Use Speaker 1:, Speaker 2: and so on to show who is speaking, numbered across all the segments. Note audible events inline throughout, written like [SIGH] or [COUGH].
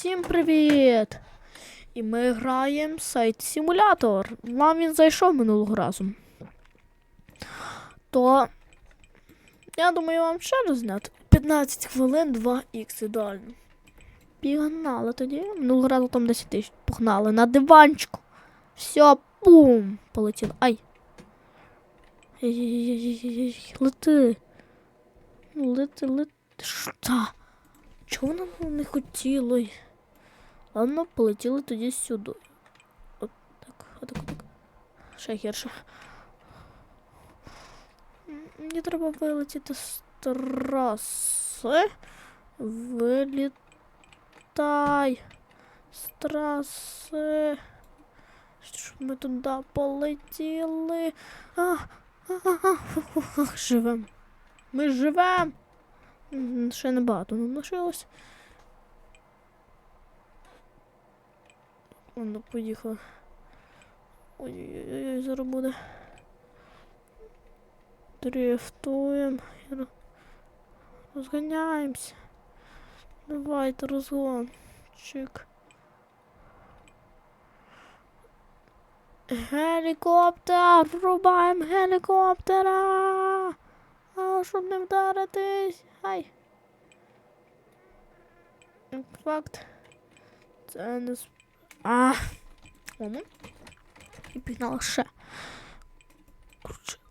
Speaker 1: Всім привіт! І ми граємо сайт симулятор. Вам він зайшов минулого разу. То я думаю вам ще раз зняти. 15 хвилин 2х ідеально. Пігнали тоді. Минулого разу там 10 тисяч. Погнали на диванчику. Все, бум! Полетіло. Ай. Лети. Ну, Лети, лети. Що? Чого воно не хотіло? Ладно, полетіли тоді сюди. От так, отак, отак. Ще гірше. Мені треба вилетіти з траси. Вилітай. З траси. Щоб ми туди полетіли. А, а, а, а, живем. Ми живем. Ще небагато нам лишилось. Воно поїхав. Ой-ой-ой, зараз буде. Дрифтуємо. Розганяємося. Давайте розгон. Чик. Гелікоптер! Врубаємо гелікоптера! А, щоб не вдаритись. Ай. Факт. Це не сп... А. Ладно. І пігнала ще.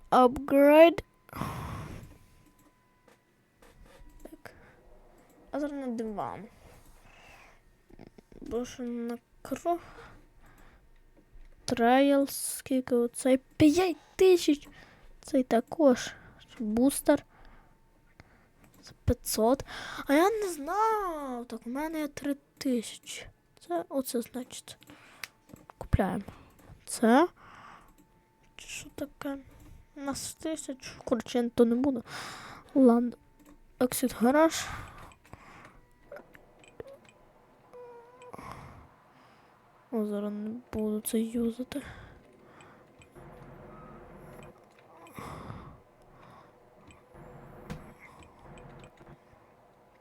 Speaker 1: Апгрейд. Так. А зараз на диван. Боже, на кров. Трейл, скільки оцей? 5 тисяч. Цей також. Бустер. За 500. А я не знав. Так, у мене 3 тисячі. Це оце значить. Купляємо. Це. Що таке? Нас тисяч. Коротше, то не буду. Ладно. Exit гараж. О, зараз не буду це юзати.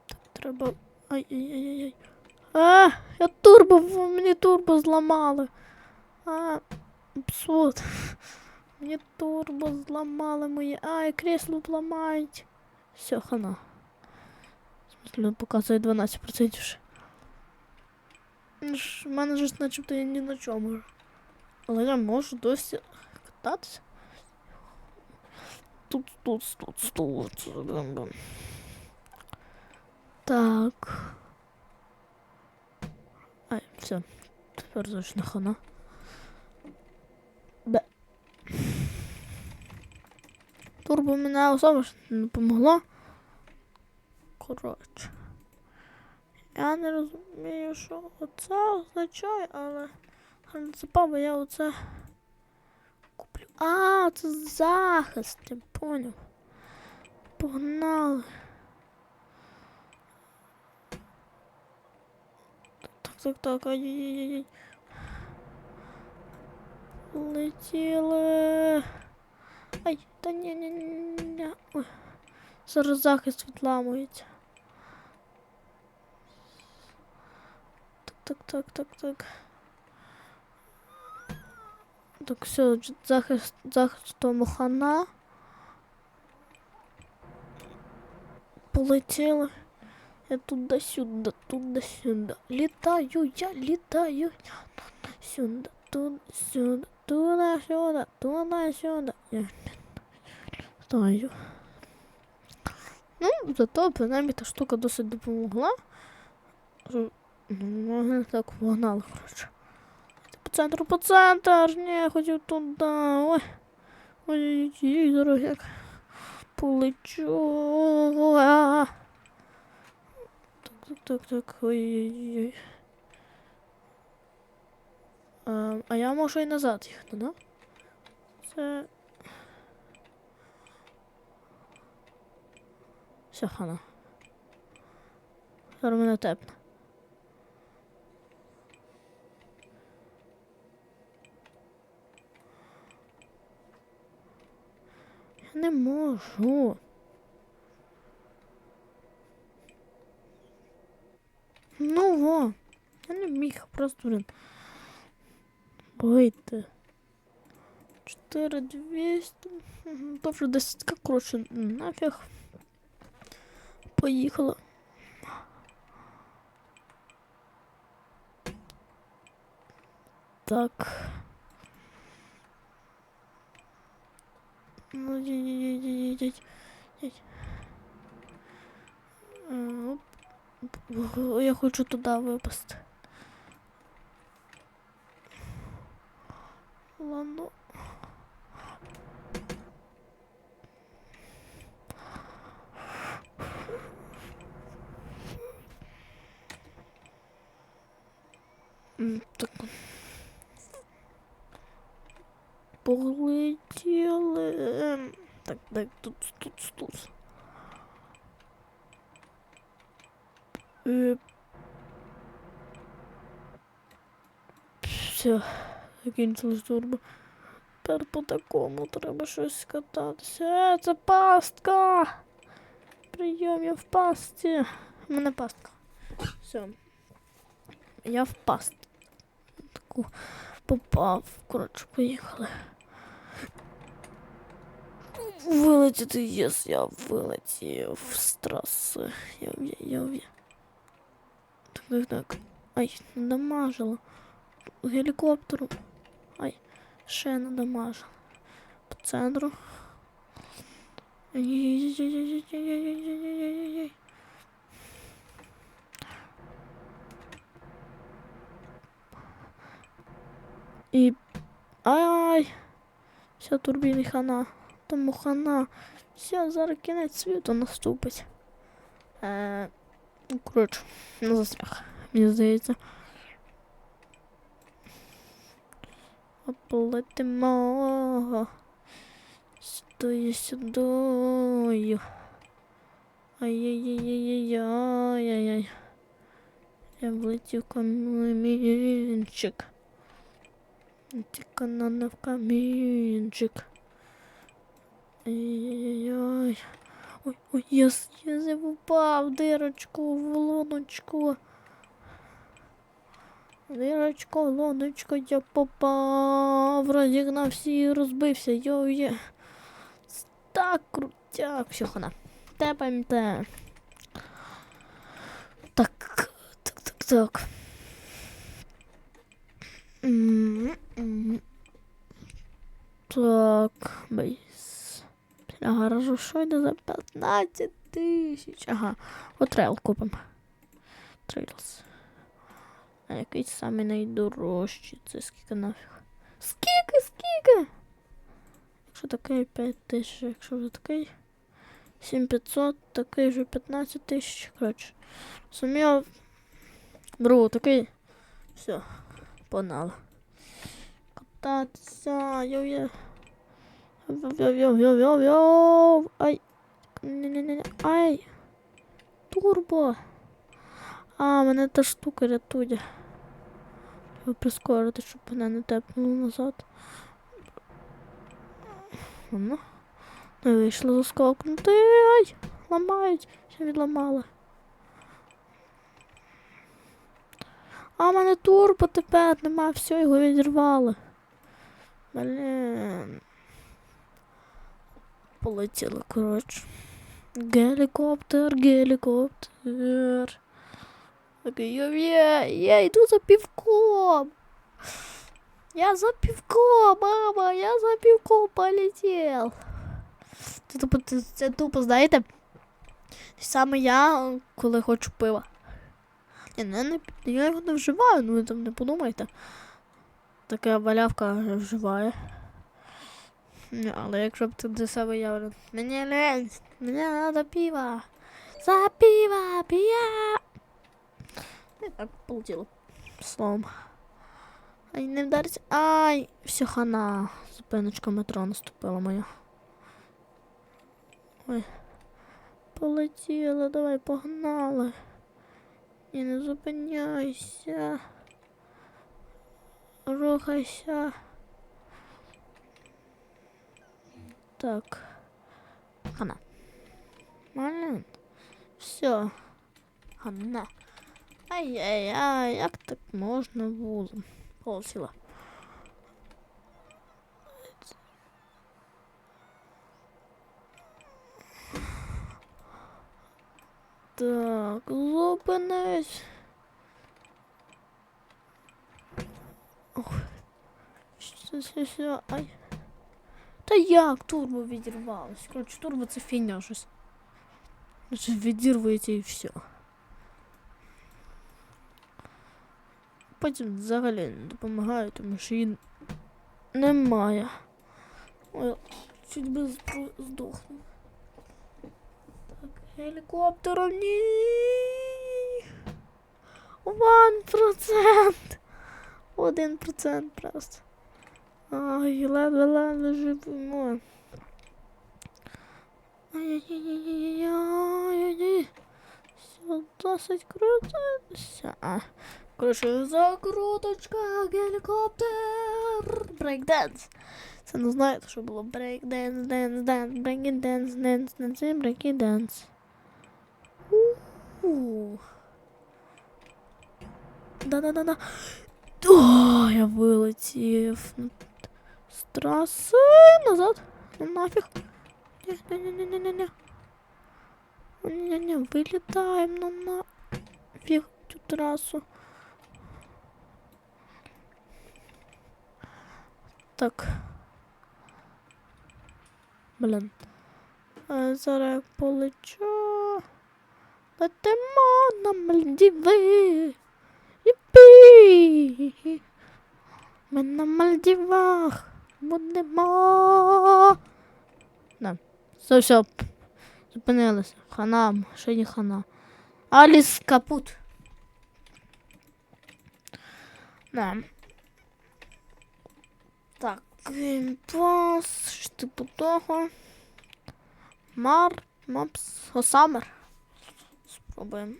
Speaker 1: Так, треба. Ай-яй-яй-яй. А, я турбо, в- мені турбо зламали. А, абсурд. [LAUGHS] Мені турбо зламали мої. Ай, крісло ламають. Все, хана. В смысле, показує 12% вже. Ну ж, в мене ж начебто я ні на чому. Але я можу досі кататися. Тут, тут, тут, тут. бам-бам. Так. Все. Тепер точно хана. Бе. Турбо мене особо ж не помогло. Коротше. Я не розумію, що оце означає, але запав я оце куплю. А, це захист, я поняв. Погнали. Так, так, ай-яй-яй. Летіли. Ай, та ні, ні, ні. Ой. Зараз захист відламується. Так, так, так, так, так. Все, дж- захист, захистом хана. Полетіли. Я туди-сюди, туди-сюди. Літаю, я літаю. Туди-сюди, туди-сюди, туди-сюди, туди-сюди. Я літаю. Ну, зато принаймні та штука досить допомогла. Ну, можна так погнали, коротше. По центру, по центр. Ні, я хотів туди. Ой. Ой, ой, зараз як полечу. Так, так, так. Ой-ой-ой. А, а я можу і назад їхати, да? Це. Все, хана. Зараз мене тепне. Я не можу. Ну во. они Миха просто, блин. Ой ты. 4 200. Тоже достать, как коротше, нафиг, поехала. Так. Ну, дідь, дідь, дідь, дідь. Оп. Я хочу туди випасти. Ладно. Так. Полетіли. Ем, Так, так, тут, тут, тут. Все, закінчилась турбо. Тепер по такому треба щось кататися. Е, це пастка! Прийом, я в пастці. У мене пастка. Все. Я в пастку. Таку попав. Коротше, поїхали. Вилетіти, єс, я вилетів з траси. Я в'є, я в'є. Так, так, так. Ай, надамажила. Гелікоптеру. Ай, ще надамажила. По центру. И... Ай-ай! Все, турбіни хана. Тому хана. Все, зараз кінець світу наступить. Е... ну, коротше, не застряг, мені здається. Оплетимо. Сюдою, сюдою. Ай-яй-яй-яй-яй-яй-яй. Я влетів камінчик. Тільки не в камінчик. Ай-яй-яй. Ой, ой, єс, я попав в дирочку, в луночку. Дирочку, луночку я попав. Розігнався і розбився. Йо, є. Так крутяк. Все, хана. Тепаємте. Так, так, так, так. М. Так, бейс. Для гаражу що за 15 тисяч. Ага, от трейл купимо. Трейлс. А який самий найдорожчий? Це скільки нафіг? Скільки, скільки? Якщо такий 5 тисяч, якщо вже такий 7500, такий вже 15 тисяч. Коротше. Сумів. Беру такий. Все, погнали. Кататися, йо-йо. Ай. Ай. Турбо. А, мене та штука рятує. Прискорити, щоб мене не тепнуло назад. Ну. Не вийшло заскокнути. Ай! Ламають. Ще відламали. А, мене турбо тепер нема, все, його відірвали. Блін. Полетіло, коротше. Гелікоптер, гелікоптер. Такий, я, я, я йду за півком. Я за півком, мама, я за півком полетів. Це тупо, це, тупо, знаєте? Саме я, коли хочу пива. Ні, не, не, я його не вживаю, ну ви там не подумайте. Така валявка вживає. Ні, але якщо б ти себе я говорю, мені лень, мені треба пиво. За пиво, п'я. І так полетіло. Словом. Ай, не вдариться. Ай, все хана. Зупиночка метро наступила моя. Ой. Полетіла, давай погнали. І не зупиняйся. Рухайся. Так. Хана. Блин. Все. Хана. Ай-яй-яй, як так можна було? Полсіла. Так, зупинись. Ох. Що, що, що, ай. Та як турбо відірвалось? Коротше, турбо це фігня щось. Значить, відірвується і все. Потім взагалі не допомагає, тому що її немає. Ой, чуть би здохнув. Так, гелікоптером ні. Один процент. Один процент просто. Ай, ледве-ледве живемо. Ай-яй-яй-яй-яй-яй. Все досить круто. Все. Коротше, закруточка, гелікоптер. Брейкденс. Це не знаєте, що було брейкденс, денс, денс, брейкденс, денс, денс, і брейкденс. Да-да-да-да. О, я вилетів з траси назад. Ну нафіг. Не-не-не-не-не-не. Не-не-не, вилітаємо ну нафіг цю трасу. Так. Блін. А зараз як полечу. Летимо на Мальдіви. Єпі! Ми на Мальдівах будемо. Да. Все, все. Зупинилися. Хана, не хана. Аліс капут. Да. Так, імпос, що типу того. Мар, мапс, о, самер. Спробуємо.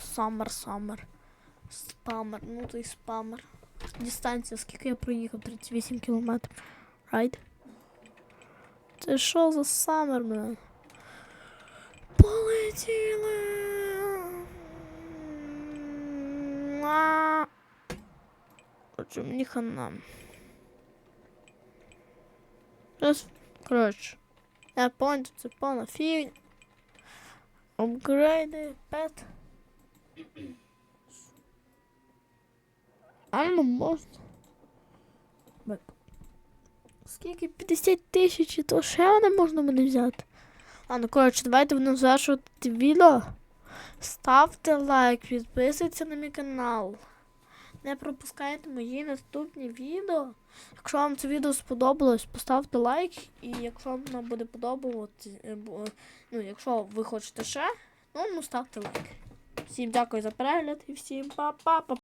Speaker 1: Самер, самер. Спамер, ну той спамер. Дистанція, скільки я проїхав? 38 кілометрів. Райд. Це що за самер, блин? Полетіли. А. Короче, хана. Зараз, коротше. Я понял, це повна фігня. Апгрейди, пет. Ну можна. Бек. Скільки 50 тисяч, то ще не можна мене взяти. А ну коротше, давайте будемо завершувати відео. Ставте лайк, підписуйтесь на мій канал. Не пропускайте мої наступні відео. Якщо вам це відео сподобалось, поставте лайк. І якщо вам воно буде подобатися, ну, якщо ви хочете ще, ну, ну ставте лайк. Всім дякую за перегляд і всім па-па-па.